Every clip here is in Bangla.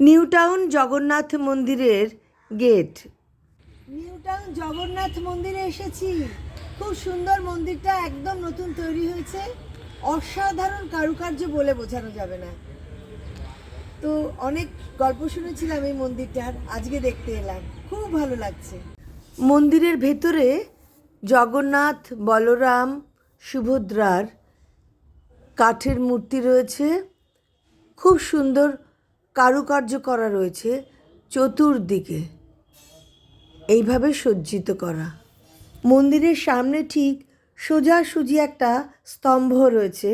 নিউ টাউন জগন্নাথ মন্দিরের গেট। নিউ টাউন জগন্নাথ মন্দিরে এসেছি। খুব সুন্দর মন্দিরটা একদম নতুন তৈরি হয়েছে। অসাধারণ কারুকার্য বলে বোঝানো যাবে না। তো অনেক গল্প শুনেছিলাম এই মন্দিরটার আজকে দেখতে এলাম। খুব ভালো লাগছে। মন্দিরের ভেতরে জগন্নাথ বলরাম সুভদ্রার কাঠের মূর্তি রয়েছে। খুব সুন্দর কারুকার্য করা রয়েছে চতুর্দিকে। এইভাবে সজ্জিত করা। মন্দিরের সামনে ঠিক সোজাসুজি একটা স্তম্ভ রয়েছে,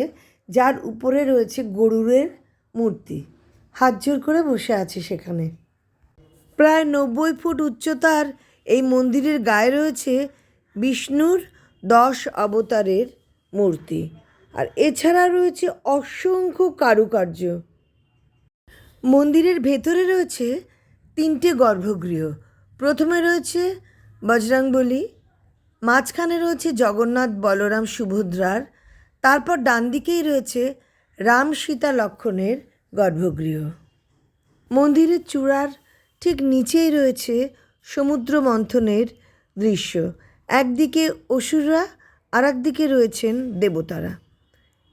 যার উপরে রয়েছে গরুরের মূর্তি। হাত জোর করে বসে আছে সেখানে। প্রায় নব্বই ফুট উচ্চতার এই মন্দিরের গায়ে রয়েছে বিষ্ণুর দশ অবতারের মূর্তি। আর এছাড়া রয়েছে অসংখ্য কারুকার্য। মন্দিরের ভেতরে রয়েছে তিনটে গর্ভগৃহ। প্রথমে রয়েছে বজরংবলী, মাঝখানে রয়েছে জগন্নাথ বলরাম সুভদ্রার, তারপর ডান দিকেই রয়েছে রাম সীতা লক্ষণের গর্ভগৃহ। মন্দিরের চূড়ার ঠিক নিচেই রয়েছে সমুদ্র মন্থনের দৃশ্য। একদিকে অসুররা আর একদিকে রয়েছেন দেবতারা।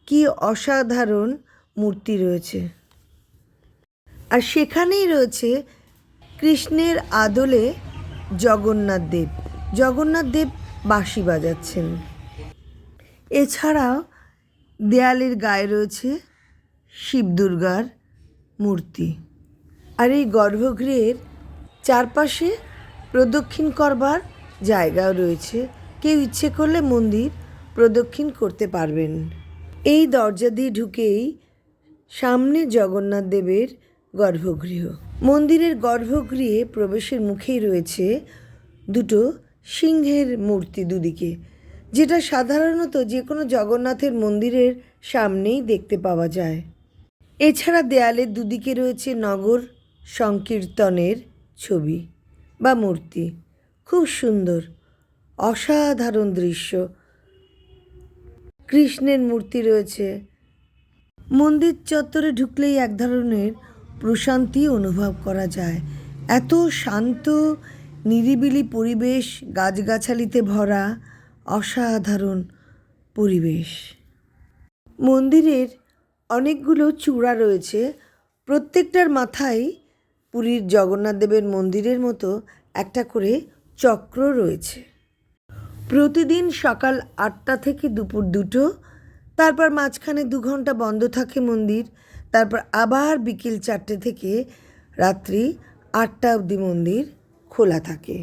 কি অসাধারণ মূর্তি রয়েছে। আর সেখানেই রয়েছে কৃষ্ণের আদলে জগন্নাথ দেব। জগন্নাথ দেব বাঁশি বাজাচ্ছেন। এছাড়াও দেয়ালের গায়ে রয়েছে শিব দুর্গার মূর্তি। আর এই গর্ভগৃহের চারপাশে প্রদক্ষিণ করবার জায়গাও রয়েছে। কেউ ইচ্ছে করলে মন্দির প্রদক্ষিণ করতে পারবেন। এই দরজা দিয়ে ঢুকেই সামনে জগন্নাথ দেবের গর্ভগৃহ। মন্দিরের গর্ভগৃহে প্রবেশের মুখেই রয়েছে দুটো সিংহের মূর্তি দুদিকে, যেটা সাধারণত যে কোনো জগন্নাথের মন্দিরের সামনেই দেখতে পাওয়া যায়। এছাড়া দেয়ালের দুদিকে রয়েছে নগর সংকীর্তনের ছবি বা মূর্তি। খুব সুন্দর, অসাধারণ দৃশ্য। কৃষ্ণের মূর্তি রয়েছে। মন্দির চত্বরে ঢুকলেই এক ধরনের প্রশান্তি অনুভব করা যায়। এত শান্ত, নিরিবিলি পরিবেশ, গাছগাছালিতে ভরা, অসাধারণ পরিবেশ। মন্দিরের অনেকগুলো চূড়া রয়েছে। প্রত্যেকটার মাথায় পুরীর জগন্নাথ দেবের মন্দিরের মতো একটা করে চক্র রয়েছে। প্রতিদিন সকাল আটটা থেকে দুপুর দুটো তারপর মাঝখানে দু ঘণ্টা বন্ধ থাকে মন্দির, তারপর আবার বিকেল চারটে থেকে রাত্রি আটটা অবধি মন্দির খোলা থাকে।